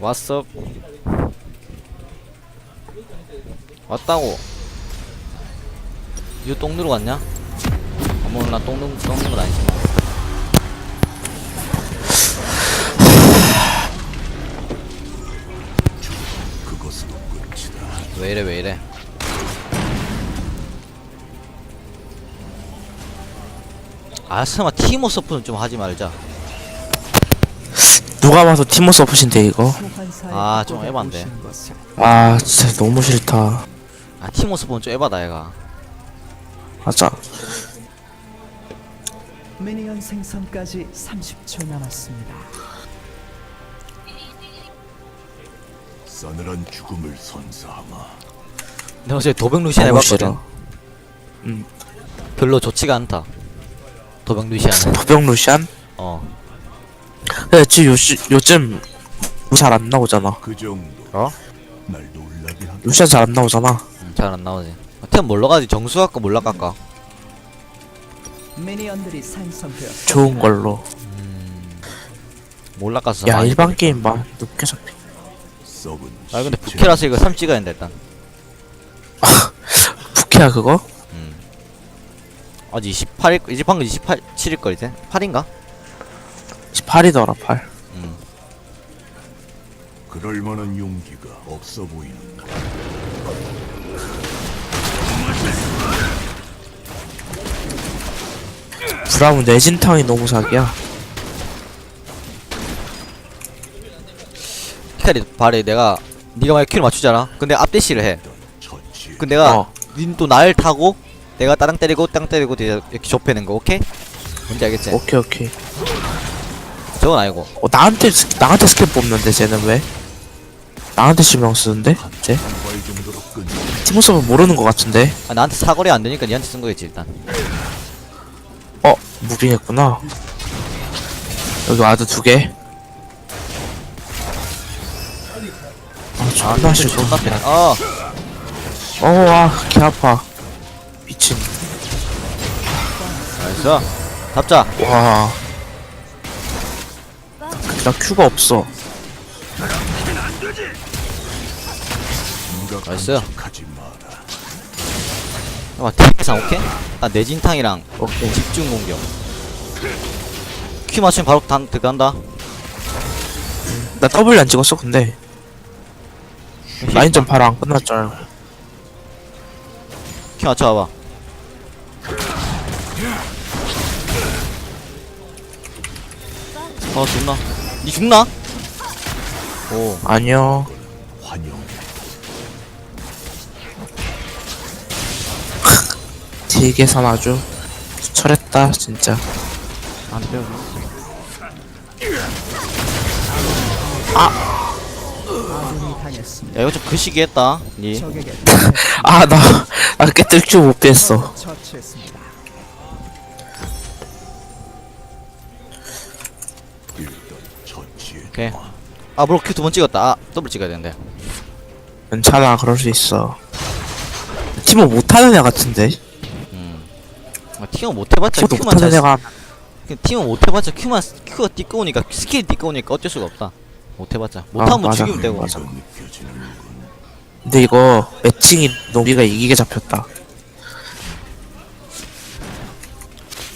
왔어. 왔다고. 이거 똥 누러 갔냐? 어머 나똥 누 똥는 건 아니지. 왜 이래 왜 이래? 아 설마 티모 서프는 좀 하지 말자 누가 봐도 티모 서폿인데 이거? 아, 좀 에반데. 아 진짜 너무 싫다. 아 티모 서프는 좀 에바다 얘가. 맞아. 미니언 생성까지 30초 남았습니다. 싸늘한 죽음을 선사하마. 내가 어제 도백 루시안 너무 해봤거든. 싫어 별로 좋지가 않다. 도백 루시안은. 도병 루시안? 어 근데 지금 요시, 요즘 잘안 나오잖아 그 정도. 어? 루시안 잘 안 나오잖아 잘 안 나오지 템 뭘로 가지 정수 할까 몰라 깎까 미니언들이 생성되었습니다. 좋은 걸로 몰라 깎았어 야. 일반 게임 막 높게 썩은 아 근데. 부캐라서 이거 3 찍어야 된다 일단 부캐야 그거? 음 아직 28일 이제 방금 28 7일 걸 이제 8인가? 18이더라 8음 그럴 만한 용기가 없어 보이는다. 브라운 내진탕이 너무 사기야 히카리 발에 내가 네가 만약 큐를 맞추잖아 근데 앞대시를 해 처치. 근데 내가 어. 닌 또 날 타고 내가 따랑 때리고 땅 때리고 이렇게 좁히는 거 오케이? 뭔지 알겠지? 오케이 오케이 저건 아니고 어 나한테 스- 나한테 스킬 뽑는데 쟤는 왜? 나한테 실명 쓰는데? 쟤? 한발 정도로 끈. 티모 서폿 모르는 것 같은데? 아, 나한테 사거리 안 되니까 니한테 쓴 거겠지 일단 어 무빙했구나 여기 와드 두 개 아 존나 싫어 존나 패네 아 어와 개 아파 미친 나이스 잡자 와. 나 큐가 없어. 네가 나이스. 감축하지 마라. 아 딜상 오케이? 나 내진탕이랑 오케이. 집중 공격 큐 맞추면 바로 단 들어간다 나 W 안 찍었어, 근데. 라인전 바로 안 끝났잖아. 큐 맞춰봐봐 어 죽나? 니 죽나? 오 아니요. 환영. 딜계산 아주 철했다, 진짜. 안 빼요 당했습니다. 야 이거 좀 그 시기 했다 니 아, 나, 나 깨뜰 큐못 뺐어. 처치했습니다. 오케이 아 물론 큐 두 번 찍었다 아 더블 찍어야 되는데 괜찮아, 그럴 수 있어. 티모 못하는 애 같은데? 음 아, 팀은 못해봤자 티모도 큐만 못하는 잘 애가. 그 팀은 못해봤자 큐만 큐가 띠꺼우니까 스킬이 띠꺼우니까 어쩔 수가 없다 못해봤자 못하면 맞아. 죽이면 되고 맞아. 근데 이거 매칭이 우리가 이기게 잡혔다.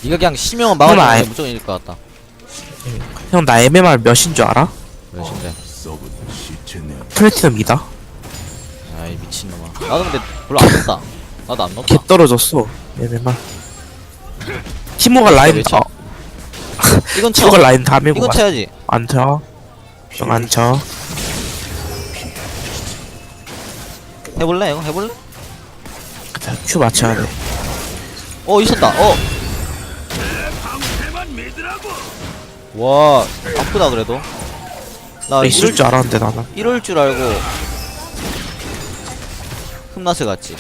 니가 그냥 심형은 막으면 아예- 무조건 이길 것 같다 형, 나 MMR 몇인 줄 알아? 몇인데. 플래티넘이다. 아이 미친놈아 나도 근데 별로 안 넣었다 나도 안개 넣었다 떨어졌어. MMR. 티모가 라인, 왜 쳐? 어, 이건 쳐 티모가 라인 다 밀고 이건 가. 쳐야지 안 쳐. 형안 쳐. 해볼래 이거 해볼래? 그다 큐 맞춰야 돼. 어 있었다 어. 와 아프다 그래도 나 있을 이럴, 줄 알았는데 나는. 이럴 줄 알고 흠나스 갔지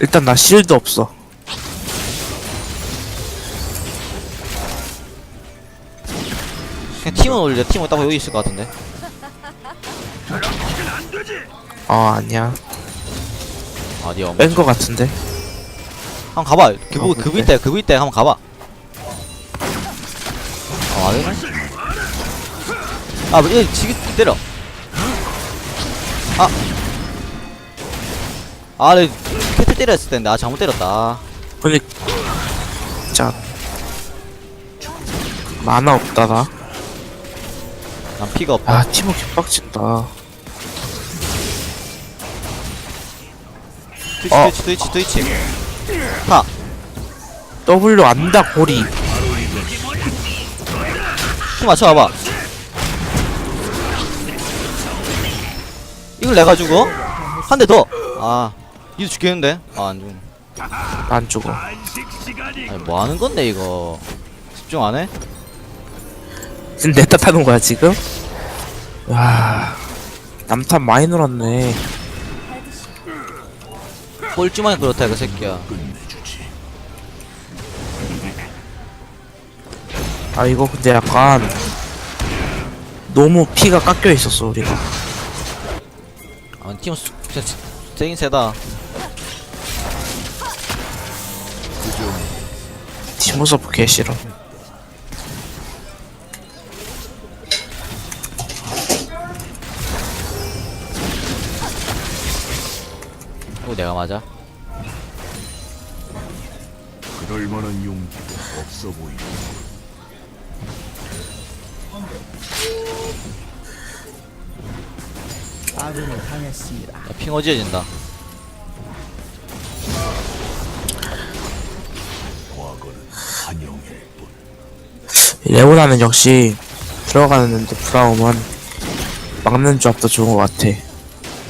일단 나 실드 없어. 그냥 팀은 올려 팀은 딱 여기 있을 것 같은데 어 아니야. 아니 엄마 뺀 거 같은데. 한번 가봐 어, 그부 그래. 있대 그부 있대 한번 가봐 어 아니네 아 얘 지금 때려 아 아, 내 캐트 때렸을 텐데 아 잘못 때렸다 근데 진짜 만화 없다 나. 난 피가 없다 아 티모 개빡친다. 트위치 어. 트위치 트위치 트위치 하 W 안다 고리. 키 맞춰봐봐 이걸 내가 죽어? 한 대 더! 아 니도 죽겠는데? 아 안죽 안 죽어. 아니 뭐 하는 건데 이거 집중 안 해? 지금 내 탓하는 거야 지금? 와 남탄 많이 늘었네. 꼴찌만 그렇다 이거 새끼야 아 이거 근데 약간 너무 피가 깎여 있었어 우리가. 아 팀 수- 진짜 지- 세긴 세다 티모 서브 개 싫어. 이거 내가 맞아 그럴 만한 용기가 없어 보이고. 아군이 당했습니다. 야, 핑 어지러진다 과거는 환영일 뿐. 레오나는 역시 들어가는데 브라움은 막는 조합도 좋은 것 같아.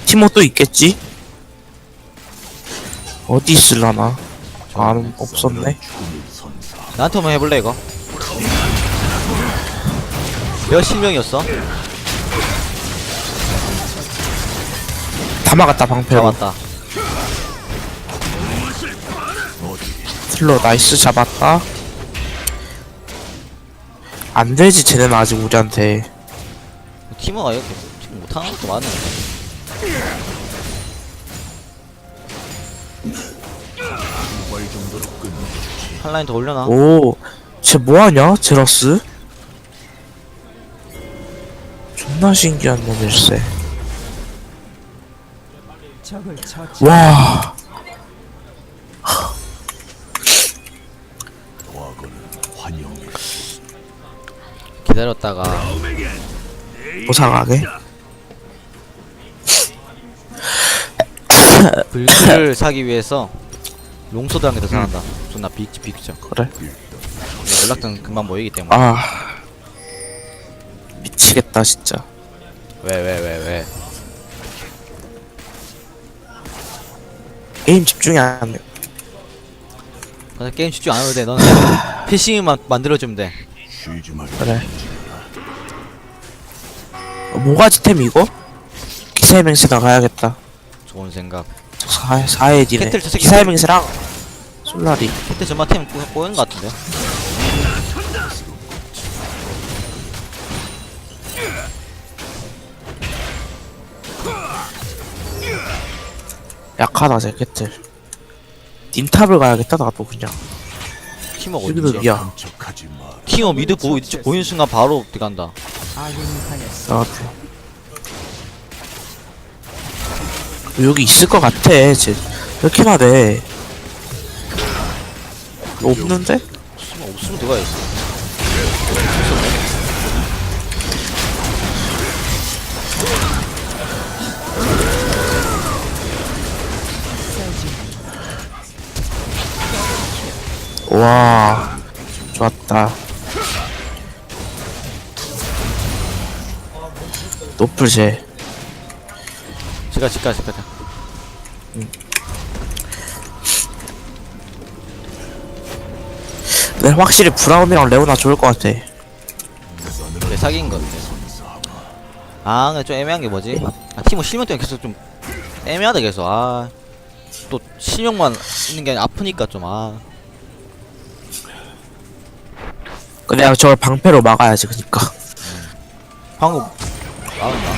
티모 또 있겠지? 어디 있을라나? 아, 없었네. 나한테 한번 해볼래 이거 몇 실명이었어? 다 막았다, 방패로. 잡았다 슬로 나이스 잡았다. 안 되지, 쟤네는 아직 우리한테. 팀워가 이렇게 팀 못하는 것도 많네. 한 라인 더 올려놔 오, 쟤 뭐하냐, 제러스? 존나 신기한 놈일세. 와, 기다렸다가 보상하게. 불크를 사기 위해서 롱소드 한개더 사한다 존나 빅지 빅죠 그래. 연락처는 금방 모이기 때문에 아, 미치겠다, 진짜. 왜 왜 왜 왜 게임 집중이 안 돼. 근데 게임 집중 안 해도 돼 너는 PC만 만들어주면 돼 그래. 어, 뭐가지 템 이거? 기사의맹세나 가야겠다. 좋은 생각 사, 사의 디네. 캐틀 저 새끼 기사의맹세랑 솔라리. 그때 전마 템 꼬- 꼬이는 것 같은데 약하다, 제 캐틀. 닌탑을 가야겠다, 나도 그냥. 여기도 어디지? 야. 팀워 미드 보고 이쪽 보이는 순간 바로 들어간다 아군이 당했습니다. 나도. 여기 있을 것 같아, 쟤. 이렇게 말해. 없는데? 없으면 없으면 누가 있어 와, 좋았다. 노플 쟤. 제가 집가 집가 근데 확실히 브라운이랑 레오나 좋을 것 같아. 내 사기인 것 같아 아 근데 좀 애매한 게 뭐지? 아 팀워 실명 때문에 계속 좀 애매하다 계속 아또 실명만 있는 게 아니라 아프니까 좀아 그냥 저걸 방패로 막아야지, 그니까. 방금 나온다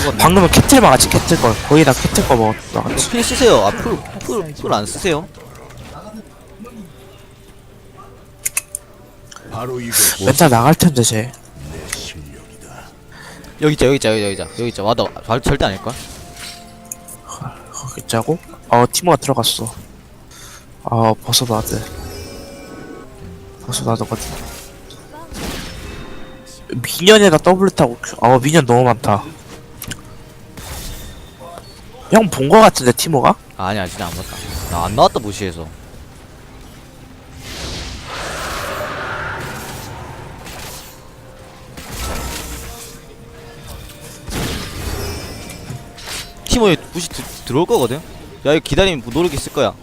죽었네 방금은 캐틀 막았지, 캐틀 걸. 거의 다 캐틀 거 먹, 막았지. 풀 쓰세요 아 풀 풀 풀 안 쓰세요 바로 이것이 멘탈 나갈 텐데, 쟤. 여기 있자 여기 있자 여기 있자 여기 있자 와도 절- 절대 아닐걸? 거기 짜고 어 티모가 들어갔어 아 버섯 와드 버섯 와드거든 미니언에다 더블 타고 큐- 어 미니언 너무 많다. 형 본 거 같은데 티모가? 아, 아니야 진짜 안 봤다. 나 안 나왔다 무시해서. 티모에 무시 드, 들어올 거거든? 야 이거 기다리면 노력 있을 거야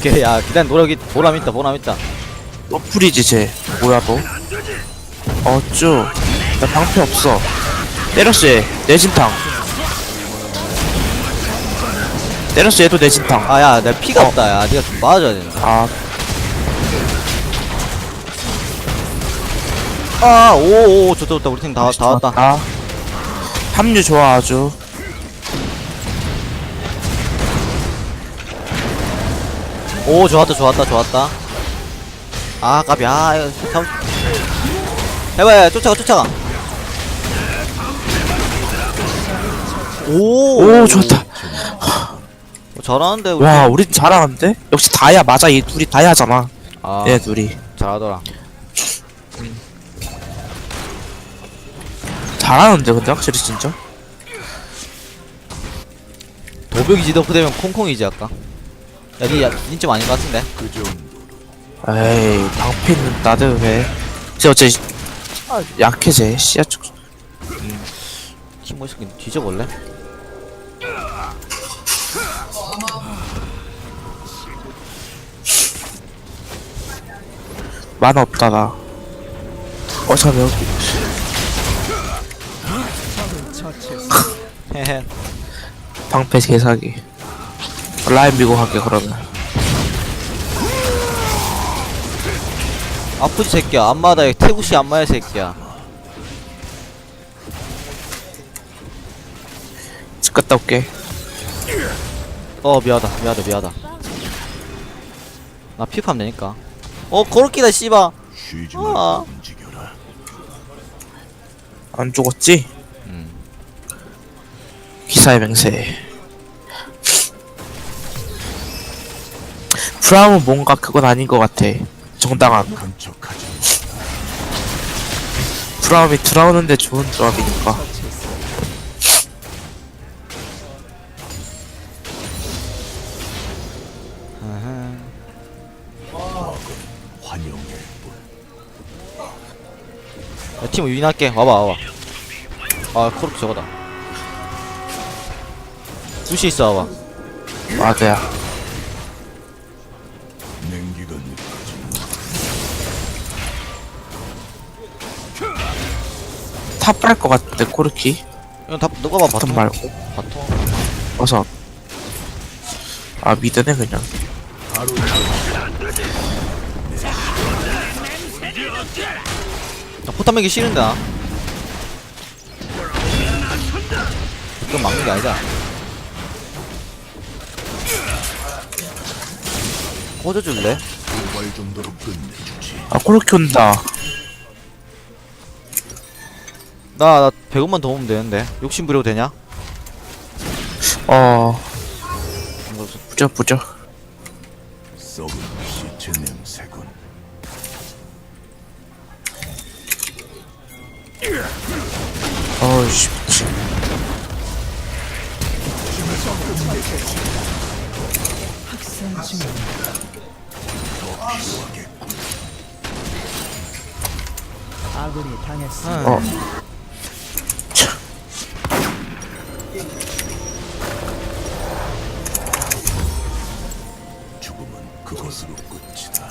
오케이 야 기다리 노력이 보람 있다 보람 있다. 너 뿌리지 쟤. 뭐야 너? 어쭈. 나 방패 없어. 때렸어 얘. 내진탕. 때렸어 얘도 내진탕. 아야 내 피가 어. 없다 야. 니가 좀 맞아줘야 된다 아. 아 오오 좋다 좋다. 우리 팀다다 왔다. 아. 합류 좋아 아주 오 좋았다 좋았다 좋았다. 아 까비. 아 이거 잡 해봐 야 쫓아가 쫓아가. 오, 오 좋다. 오, 잘하는데 우리. 와 우린 잘하는데? 역시 다야 맞아. 이 둘이 다야잖아. 아 얘 둘이. 잘하더라. 잘하는데 근데 확실히 진짜? 도벽이 지덕후 되면 콩콩이지 아까 야니 니좀 아닌 것 같은데. 그 에이 방패 있는 나도 왜쟤 어째 아, 약해 쟤 씨야 쪽 팀모 새끼 뒤져볼래? 만화 없다 나 어차피 여기. 헤헤 방패 개사기 라인 밀고 갈게 그러면. 아프지 새끼야. 안마다에 태구씨 안마야 새끼야. 집 갔다 올게. 어 미안하다. 미안하다 미안하다. 나 피파면 되니까. 어 거렇기다 씨바 쉬지 아. 말고 움직여라. 안 죽었지? 음. 기사의 맹세 브라움은 뭔가 그건 아닌 것 같아 정당한. 브라움이 들어오는데 좋은 조합이니까. 야, 팀 유인할게 와봐 와봐 아 코르크 저거다 부시 있어 와봐 느껴진다. 탑갈것 같은데 코르키? 이건 다 누가 봐 바텀 바텀? 말고. 바텀? 어서. 아 미드네 그냥. 나 포탄 매기 싫은데 나. 그건 막는 게 아니다 꽂아줄래? 도발 정도로 끝내주지. 아 코르키 온다 나, 나 100원만 더 모으면 되는데 욕심 부려도 되냐? 어 부져 부져 썩은 시체 냄새군. 어이씨 미친 학생 중 아군이 당했습니다. 어 죽음은 그것으로 끝이다.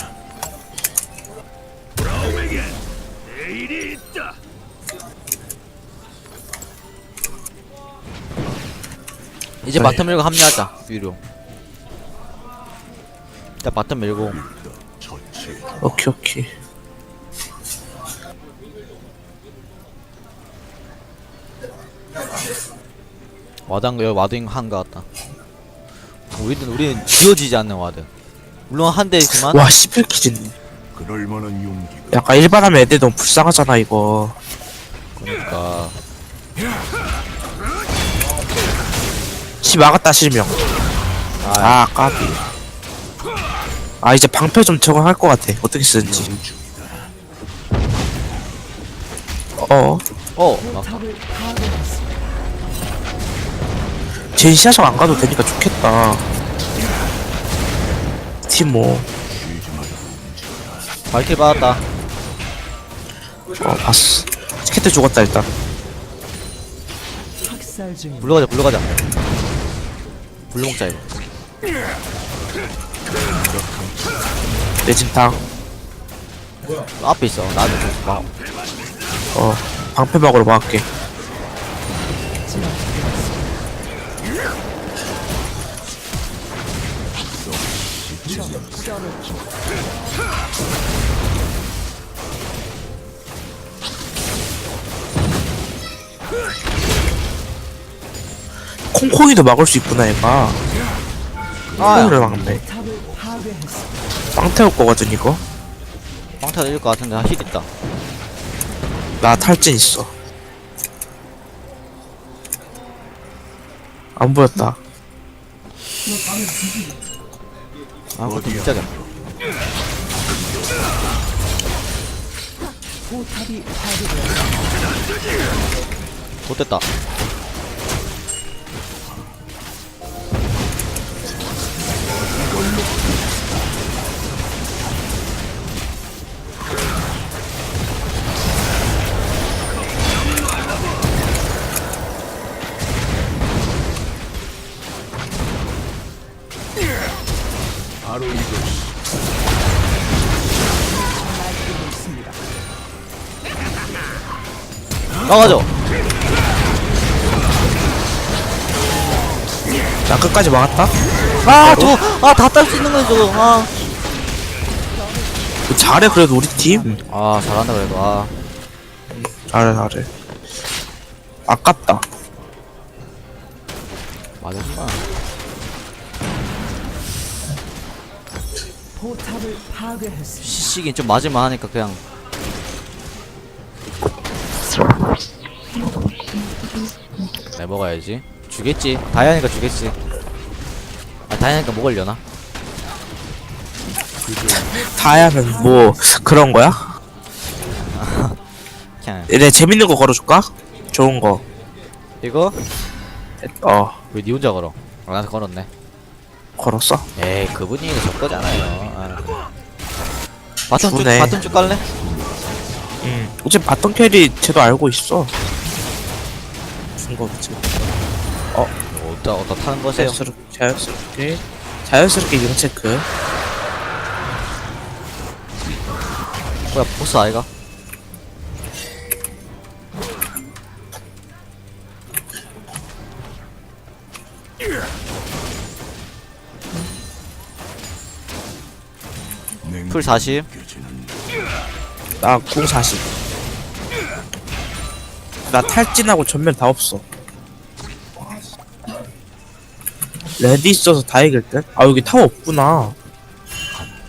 이제 그래. 바텀 밀고 합류하자 위로 일단 바텀 밀고. 오케이 오케이. 와당 여기 와드 한거 같다. 우리는 우리는 지워지지 않는 와드. 물론 한 대지만. 와 11킬이네. 그럴 만한 용기가 약간 일반하면 애들 너무 불쌍하잖아 이거. 그러니까. 시 막았다 실명. 아, 아 까비 아 이제 방패 좀 적응할 것 같아. 어떻게 쓰는지. 어? 어. 막, 탑을 파괴했습니다. 젠시아성 안 가도 되니까 좋겠다. 티모 발킬 받았다. 어 봤어. 티켓트 죽었다 일단. 학살 중입니다. 불러 가자 불러 가자. 불러 먹자 이거 내 진탕 앞에 있어. 나도 좀 막. 어 방패 막으로 막을게. 콩콩이도 막을 수 있구나 얘가. 아 콩콩이를 막네 파괴했습니다. 빵 태울 거거든 이거. 방타 일것 같은데 아, 힐 있다. 나 탈진 있어. 안 보였다. 아 그것도 포탑이 파괴되었습니다. 못됐다 나가죠. 나 끝까지 막았다. 아저아다 딸 수 있는 거야 저거. 아. 잘해 그래도 우리 팀? 아 잘한다 그래도. 아. 잘해 잘해. 아깝다. 맞았구나. 시식이 좀 맞을만 하니까 그냥 내 먹어야지 주겠지 다이아니까 주겠지 아 다이아니까 먹으려나 다야는 뭐 그런 거야? 그냥 내 재밌는 거 걸어줄까? 좋은 거 이거 어 왜 니 혼자 걸어 아 나한테 걸었네 걸었어? 에이 그분이 저 거잖아요 아. 바텀 쭉 주네. 바텀 쭉 갈래? 응 어차피 바텀 캐리 쟤도 알고 있어 준 거겠지 어디다 어디다 타는 거세요? 자연스럽게 자연스럽게 자연스럽게 이용 체크 뭐야 보스 아이가? 풀 40. 나궁 40. 나 탈진하고 전면 다 없어. 레디 있어서 다 이길 듯? 아 여기 타워 없구나.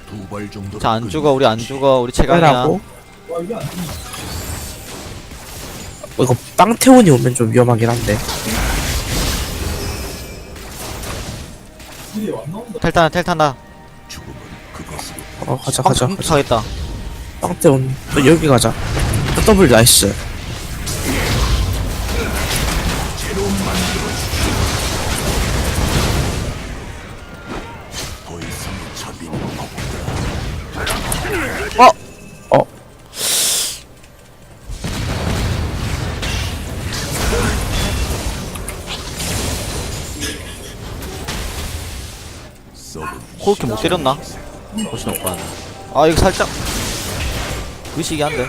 두발 정도 자 안 죽어 우리 안 죽어 우리 최강이야. 빼라고. 어, 이거 빵태원이 오면 좀 위험하긴 한데. 탈탄다 탈탄다. 죽음은 그것으로 어 가자 가자 가자. 가겠다. 빵태원 또 여기 가자. 또 더블 나이스. 코르키 못 때렸나? 훨씬 오빠. 아 이거 살짝 의식이 안 돼.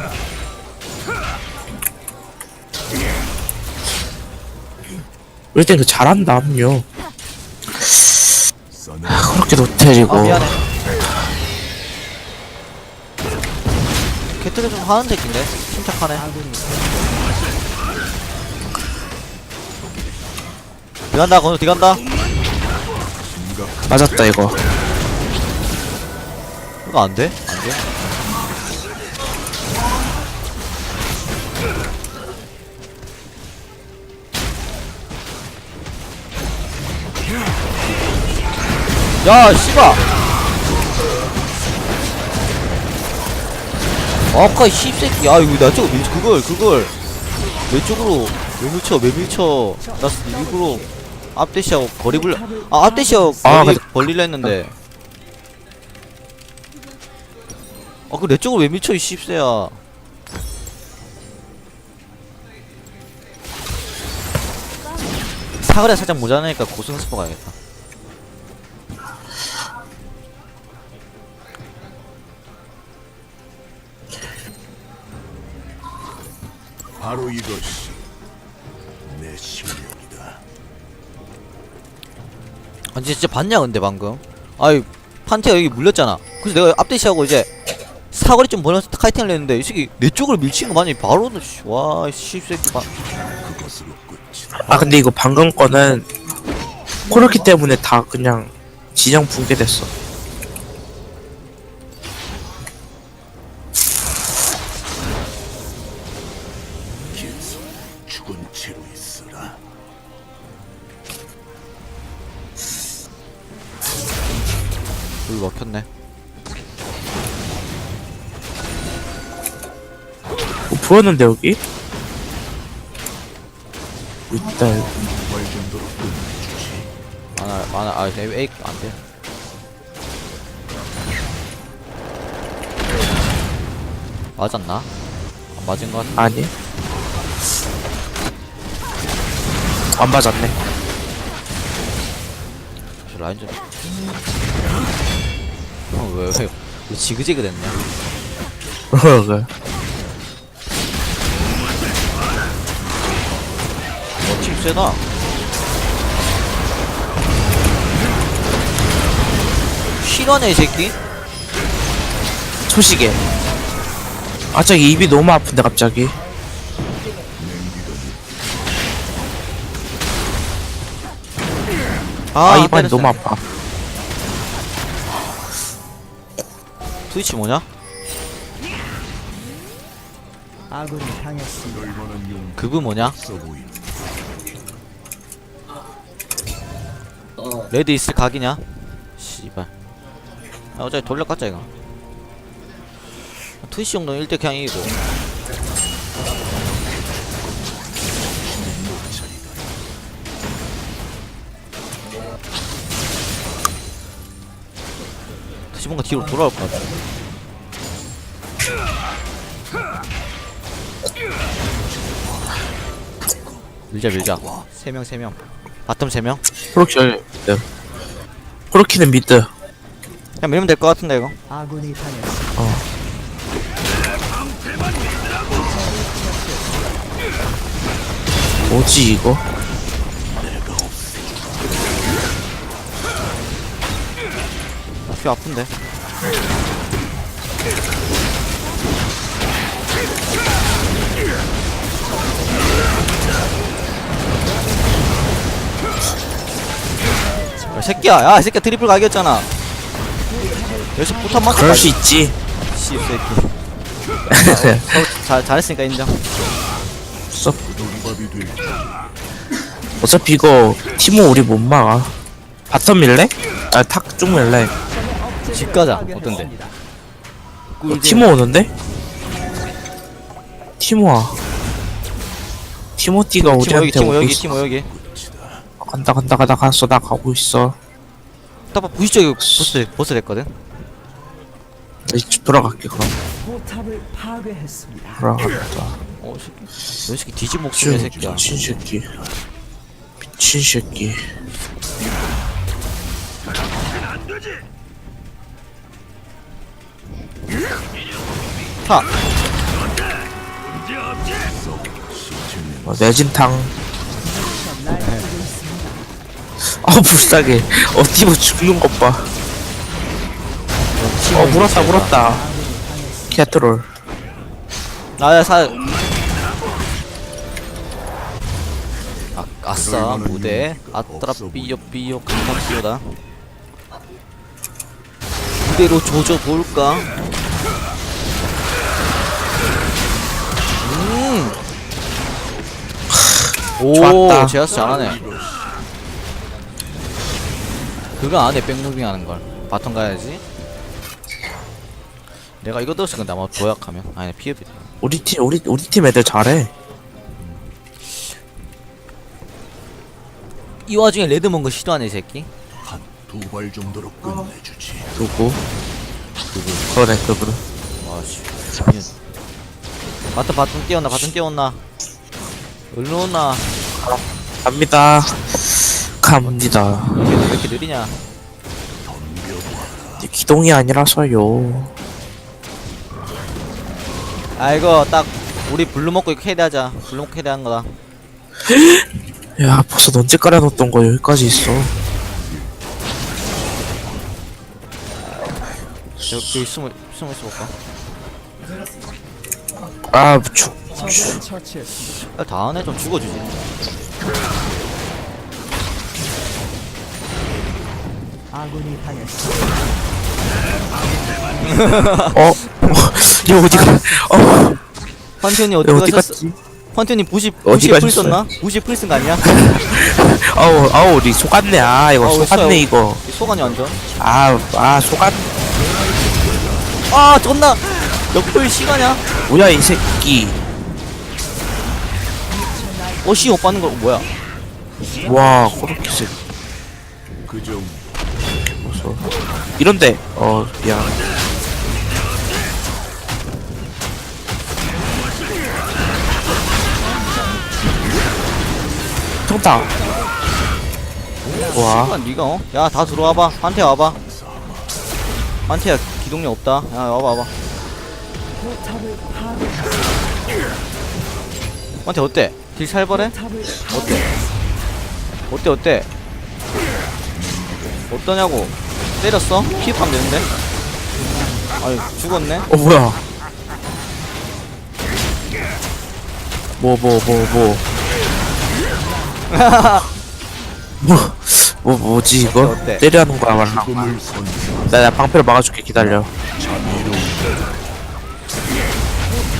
우리 때그 잘한다 합류. 써는 그렇게 노텔이고. 아 미안해. 개트가 좀 하는 새끼인데 침착하네. 뒤간다 건우 뒤간다. 맞았다 이거. 그거 안 돼? 안 돼? 야, 씨발! 아까 이 씹새끼, 야, 이거 나 저거 밀, 그걸, 그걸. 왼쪽으로, 왜 밀쳐, 왜 밀쳐. 나 일부러 앞대시하고 거리 불, 아, 앞대시하고 아, 거리 벌리려 했는데. 아, 그 내 쪽으로 왜 밀쳐, 이 씹새야. 사거리가 살짝 모자라니까 고승 스포 가야겠다. 바로 이것이 내실 아 진짜 봤냐 근데 방금? 아이 판테가 여기 물렸잖아. 그래서 내가 앞대시하고 이제 사거리 좀 벌려서 카이팅을 했는데 이 새끼 내 쪽으로 밀친 거 맞니? 바로 와 씨새끼 끝이다. 아 근데 이거 방금 거는 코르키 때문에 다 그냥 진영 붕괴됐어 뭐 보였는데 여기? 끝내주지. 많아 많아. 아 에이 안돼. 맞았나? 안 맞은 거 같... 아니. 안 맞았네. 저 라인 좀 어, 왜, 왜, 왜 지그재그 됐냐 그래 세다 실화네 이 새끼 초시계 아 저기 입이 너무 아픈데 갑자기 아, 입안이 때렸어. 너무 아파 트위치 뭐냐? 아군이 당했습니다. 그브 뭐냐? 어. 레드 이스 각이냐? 씨발. 아, 어차피 돌려갔자 이거. 트위치 정도는 1대 그냥 이기고. 다시 뭔가 뒤로 돌아올 것 같아. 밀자 밀자. 3명 3명. 바텀 3명? 코르키 미드. 코르키는 미드. 그냥 밀면 될 것 같은데 이거. 아군이 당했습니다. 뭐지 이거? 아, 피 아픈데 야 새끼야. 야 이 새끼야. 트리플 각이었잖아. 역시 포탄 맞춰. 그럴 수 있지. 씨 새끼. 어, 잘, 잘했으니까 인정. 써- 어차피 이거 티모 우리 못 막아. 바텀 밀래? 아 탁 쭉 밀래. 집 가자. 어떤데? 어, 티모 오는데? 티모야 티모띠가 우리한테 티모 오고 여기 있어. 티모 여기 간다 간다 간다 갔어 나 가고 있어. 딱 봐, 부시적이 보스 보스 됐거든? 이제 돌아갈게 그럼. 포탑을 파괴했습니다. 돌아간다 어 새끼 너 새끼 뒤집 목숨이야 새끼야. 미친 새끼. 미친 새끼. 타 어, 내진탕. 있습니다. 아 불쌍해. 어 티모 죽는 것봐. 어 물었다 물었다. 캐트롤. 아야 사. 아, 아싸 무대. 아따라 삐요 삐요 강타 삐요다. 그대로 조져 볼까? 음. 오, 좋았다. 제아스 잘하네. 그거 안해 백무빙 하는 걸. 바텀 가야지. 내가 이거 들었을 건데 아마 도약하면 아니 피흡이다. 우리 팀 우리 우리 팀 애들 잘해 이 와중에 레드 먹은 거 싫어하네 이 새끼. 한두발 정도로 끝내주지. 누구 누구 그래 그분 아씨. 바텀 바텀 뛰었나 바텀 뛰었나. 얼른 오나. 갑니다 갑니다 왜 이렇게 느리냐? 기동이 아니라서요 아 이거 딱 우리 블루 먹고 이거 캐리하자. 블루 먹고 캐리하는 거다. 야 벌써 넌지 깔아놓던 거 여기까지 있어 여기, 여기 숨을 숨을 수 볼까? 아 죽, 처치했습니다. 야, 다음에 좀 죽어주지. 아군이 당했습니다. 어? 이 어디가 어 환태님 야, 어디 어디 가셨어? 갔지? 환태님 부시 어디 부시에 풀 가셨어요? 썼나? 부시에 풀쓴 거 아니야? 아우 아우 우리 속았네 아 이거 아우, 속았네 있어요. 이거 소관이 완전. 아 아 속았 아 존나 역불 시가냐? 뭐야 이 새끼 어시 못 받는 거 뭐야? 와 그렇게 새그 정도 무서워 이런데 어 미안 평타 와 시간 니가 어? 야 다 들어와봐. 한테 와봐. 한테야 기동력 없다. 야 와봐 와봐. 포탑을 파괴했습니다. 한테 어때? 딜 살벌해? 어때? 어때 어때? 어떠냐고? 때렸어? 피입하면 되는데? 아유 죽었네? 어 뭐야 뭐 뭐 뭐뭐 뭐, 뭐, 뭐지, 이거? 어때? 때려하는 거야, 말라. 꿈을 선사. 나, 나 방패로 막아줄게, 기다려.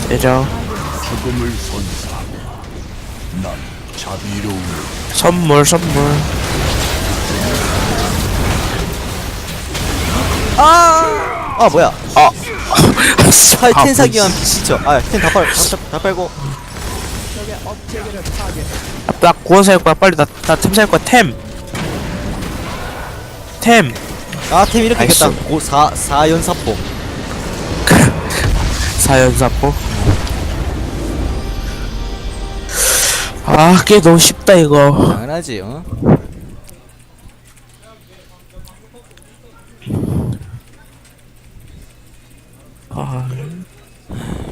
때려. 선물, 선물. 아 뭐야? 아, 팔 아, 텐사기한 비시죠. 아 텐다 팔, 다, 다 빨고. 나 구원 살 거야, 빨리. 나, 나템 살 거야, 템. 템. 아 템 이렇게 나이스. 있겠다. 고 4, 4연사포. 사연사포. 아, 꽤 너무 쉽다, 이거. 당연하지, 어? God.